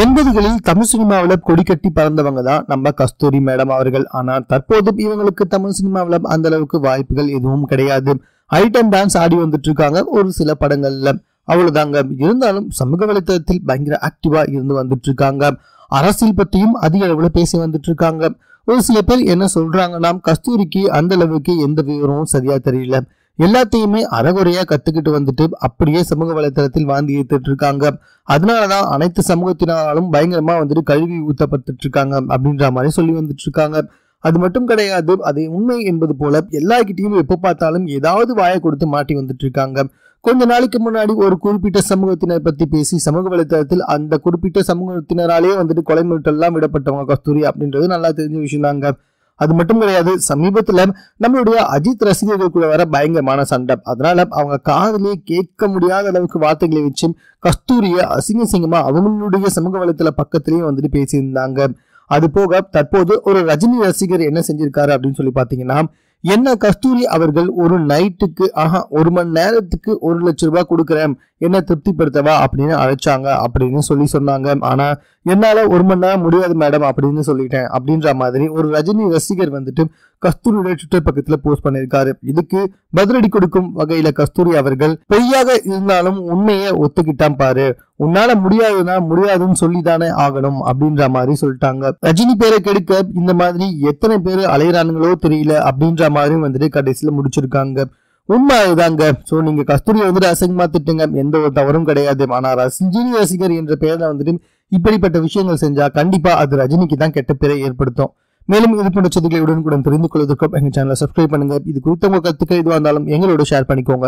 எண்பதுகளில் தமிழ் சினிமாவில் கொடி கட்டி பறந்தவங்க தான் நம்ம கஸ்தூரி மேடம் அவர்கள். ஆனால் தற்போது இவங்களுக்கு தமிழ் சினிமாவில் அந்த அளவுக்கு வாய்ப்புகள் எதுவும் கிடையாது. ஐட்டம் டான்ஸ் ஆடி வந்துட்டு இருக்காங்க ஒரு சில படங்கள்ல. அவ்வளவுதாங்க. இருந்தாலும் சமூக வலைத்தளத்தில் பயங்கர ஆக்டிவா இருந்து வந்துட்டு இருக்காங்க. அரசியல் பற்றியும் அதிக அளவுல பேசி வந்துட்டு இருக்காங்க. ஒரு சில பேர் என்ன சொல்றாங்கன்னா கஸ்தூரிக்கு அந்த அளவுக்கு எந்த விவரமும் சரியா தெரியல. எல்லாத்தையுமே அறகுறையா கத்துக்கிட்டு வந்துட்டு அப்படியே சமூக வலைத்தளத்தில் வாந்தி ஏத்துட்டு இருக்காங்க. அதனாலதான் அனைத்து சமூகத்தினாலும் பயங்கரமா வந்துட்டு கழுவி ஊத்தப்பட்டு இருக்காங்க அப்படின்ற மாதிரி சொல்லி வந்துட்டு இருக்காங்க. அது மட்டும் கிடையாது அது உண்மை என்பது போல எல்லார்கிட்டயும் எப்ப பார்த்தாலும் ஏதாவது வாயை கொடுத்து மாட்டி வந்துட்டு இருக்காங்க. கொஞ்ச நாளைக்கு முன்னாடி ஒரு குறிப்பிட்ட சமூகத்தினர் பத்தி பேசி சமூக வலைத்தளத்தில் அந்த குறிப்பிட்ட சமூகத்தினராலே வந்துட்டு கொலை மிரட்டல்லாம் விடப்பட்டவங்க கஸ்தூரி அப்படின்றது நல்லா தெரிஞ்ச விஷயம் தாங்க அது மட்டும் கிடையாது சமீபத்துல நம்மளுடைய அஜித் ரசிகர்கள் கூட வர பயங்கரமான சண்டை. அதனால அவங்க காதலே கேட்க முடியாத அளவுக்கு வார்த்தைகளை வச்சு கஸ்தூரியை அசிங்க சிங்கமா அவங்களுடைய சமூக வலைத்தள பக்கத்திலேயே வந்துட்டு பேசியிருந்தாங்க. அது போக தற்போது ஒரு ரஜினி ரசிகர் என்ன செஞ்சிருக்காரு அப்படின்னு சொல்லி பாத்தீங்கன்னா என்ன கஸ்தூரி அவர்கள் ஒரு நைட்டுக்கு ஆஹா ஒரு மணி நேரத்துக்கு ஒரு லட்சம் ரூபாய் கொடுக்குறேன் என்ன திருப்திப்படுத்தவா அப்படின்னு அழைச்சாங்க அப்படின்னு சொல்லி சொன்னாங்க. ஆனா என்னால ஒரு மணி நேரம் முடியாது மேடம் அப்படின்னு சொல்லிட்டேன் அப்படின்ற மாதிரி ஒரு ரஜினி ரசிகர் வந்துட்டு கஸ்தூரியோட ட்விட்டர் பக்கத்துல போஸ்ட் பண்ணியிருக்காரு. இதுக்கு பதிலடி கொடுக்கும் வகையில கஸ்தூரி அவர்கள் பொய்யாக இருந்தாலும் உண்மையை ஒத்துக்கிட்டான் பாரு. உன்னால முடியாதுன்னா முடியாதுன்னு சொல்லிதானே ஆகணும் அப்படின்ற மாதிரி சொல்லிட்டாங்க. ரஜினி பேரை கெடுக்க இந்த மாதிரி எத்தனை பேர் அலையிறானுங்களோ தெரியல அப்படின்ற மாதிரி வந்துட்டு கடைசியில் முடிச்சிருக்காங்க. உண்மை அதுதாங்க ஸோ நீங்கள் கஸ்தூரியை வந்துட்டு அசிங்கமாக திட்டுங்க எந்த ஒரு தவறும் கிடையாது. ஆனால் ரசிஜினி ரசிகர் என்ற பெயரில் வந்துட்டு இப்படிப்பட்ட விஷயங்கள் செஞ்சால் கண்டிப்பாக அது ரஜினிக்கு தான் கெட்ட பேரை ஏற்படுத்தும். மேலும் இது போன்ற செய்திகளை உடனுக்குடன் தெரிந்து கொள்வதற்கும் எங்கள் சேனலை சப்ஸ்கிரைப் பண்ணுங்கள் இது குறித்த உங்கள் கருத்துக்கள் எதுவாக இருந்தாலும் எங்களோட ஷேர் பண்ணிக்கோங்க.